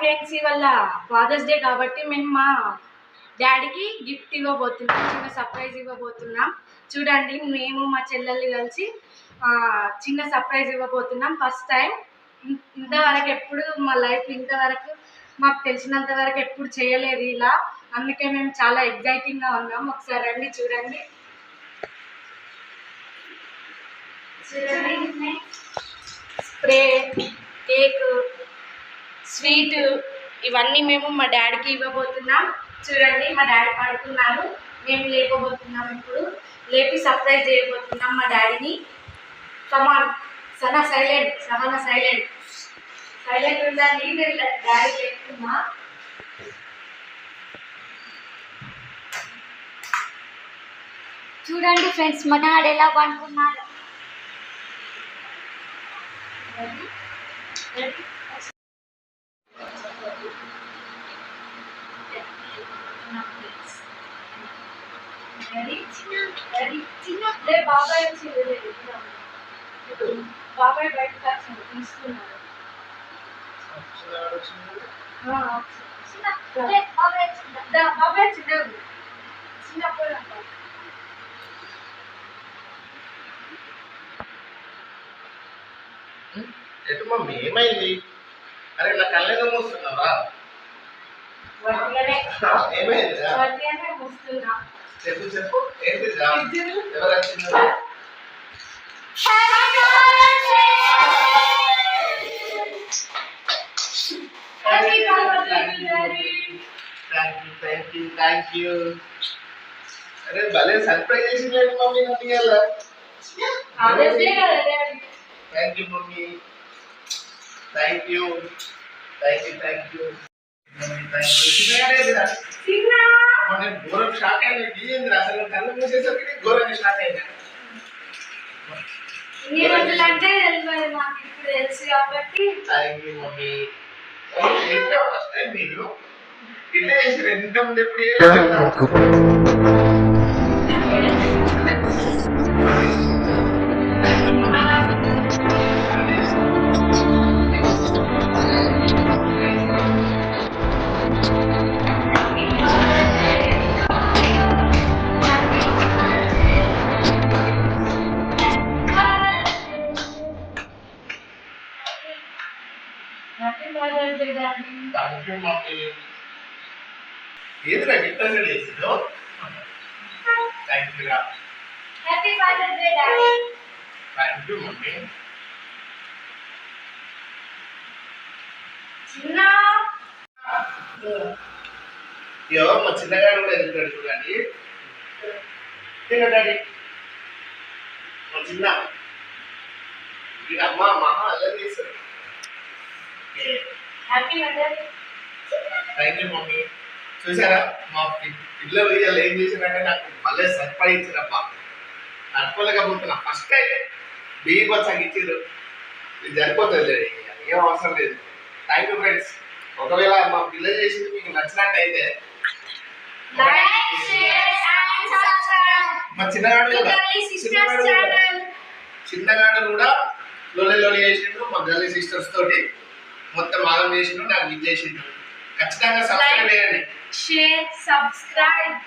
Friends ఇవాళ fathers day కాబట్టి మేము మా డాడీకి గిఫ్ట్ ఇవ్వబోతున్నాం చిన్న సర్ప్రైజ్ ఇవ్వబోతున్నాం. చూడండి మేము మా చెల్లెళ్ళు కలిసి చిన్న సర్ప్రైజ్ ఇవ్వబోతున్నాం. ఫస్ట్ టైం ఇంతవరకు ఎప్పుడు మా లైఫ్ ఇంతవరకు మాకు తెలిసినంత వరకు ఎప్పుడు చేయలేదు ఇలా. అందుకే మేము చాలా ఎగ్జైటింగ్గా ఉన్నాం. ఒకసారి రండి చూడండి. చూడండి. Spray cake. స్వీట్ ఇవన్నీ మేము మా డాడీకి ఇవ్వబోతున్నాం. చూడండి మా డాడీ పడుకున్నారు. మేము లేపబోతున్నాం ఇప్పుడు. లేపి సర్ప్రైజ్ చేయబోతున్నాం మా డాడీని. Come on Sana silent Sahana silent silent ఉందా? నేను డాడీ లేపుతున్నా చూడండి ఫ్రెండ్స్ మా డాడీ ఎలా పండుకున్నారు డాడీ డాడీ చిన్న లే బాబాయ్ వచ్చింది. బాబాయ్ బయటకు వచ్చింది తీసుకున్నాడు బాబాయ్ చిన్నది చిన్నప్పుడు అంట. ఎటు మమ్మీ ఏమైంది అరే నా కళ్ళేదో మూస్తున్నావా ఏమైంది చెప్పు చెప్పు. ఏంటి ఎవరు వచ్చింది. థ్యాంక్ యూ థ్యాంక్ యూ అరే భలే సర్ప్రైజ్ చేసింది మమ్మీ కదా, Daddy. Thank you mummy. Thank you thank you thank you mummy thank. నేను ఘోరం షాక్ అయినా ఏంది అసలు కళ్ళు మూసేసరికి ఘోరంగా షాక్ అయినా ఇన్ని రోజులు అంటే తెలియదు మాకు ఇప్పుడు తెలుసు కాబట్టి థ్యాంక్ యూ మమ్మీ ఇంట్లో ఫస్ట్ టైం మీరు ఇట్లా చేసి ఎంత ముందు ఎప్పుడు చేయలేదు. Happy Daddy thank you mummy ఏదిరా గిఫ్ట్ అసలు చేసిందో థ్యాంక్ యూ రా happy father's day daddy thank you mummy చిన్న ఎవరో మా చిన్నగాడు కూడా ఎదుగుతాడు చూడండి. తినడాడి మా చిన్న. అమ్మ మహా అల్లరి చేశారు హ్యాపీ థ్యాంక్ యూ మమ్మీ చూసారా? మా పిల్లలు ఇవాళ ఏం చేశారంటే నాకు మళ్ళీ సర్ప్రైజ్ ఇచ్చారబ్బా నడుకోలేకపోతున్నా ఫస్ట్ టైం బచ్చాకి ఇచ్చారు ఇది సరిపోతుంది ఏం అవసరం లేదు. థ్యాంక్ యూ ఫ్రెండ్స్ ఒకవేళ మా పిల్లలు చేసింది మీకు నచ్చినట్టయితే మా చిన్నగాడు కూడా. చిన్నగాడు కూడా లొల్లి లొల్లి చేసిండు మా గల్లీ సిస్టర్స్ తోటి. ఆగం చేసిండు నాకు ఇది చేసిండు. ఖచ్చితంగా సబ్స్క్రైబ్ చేయండి. Share subscribe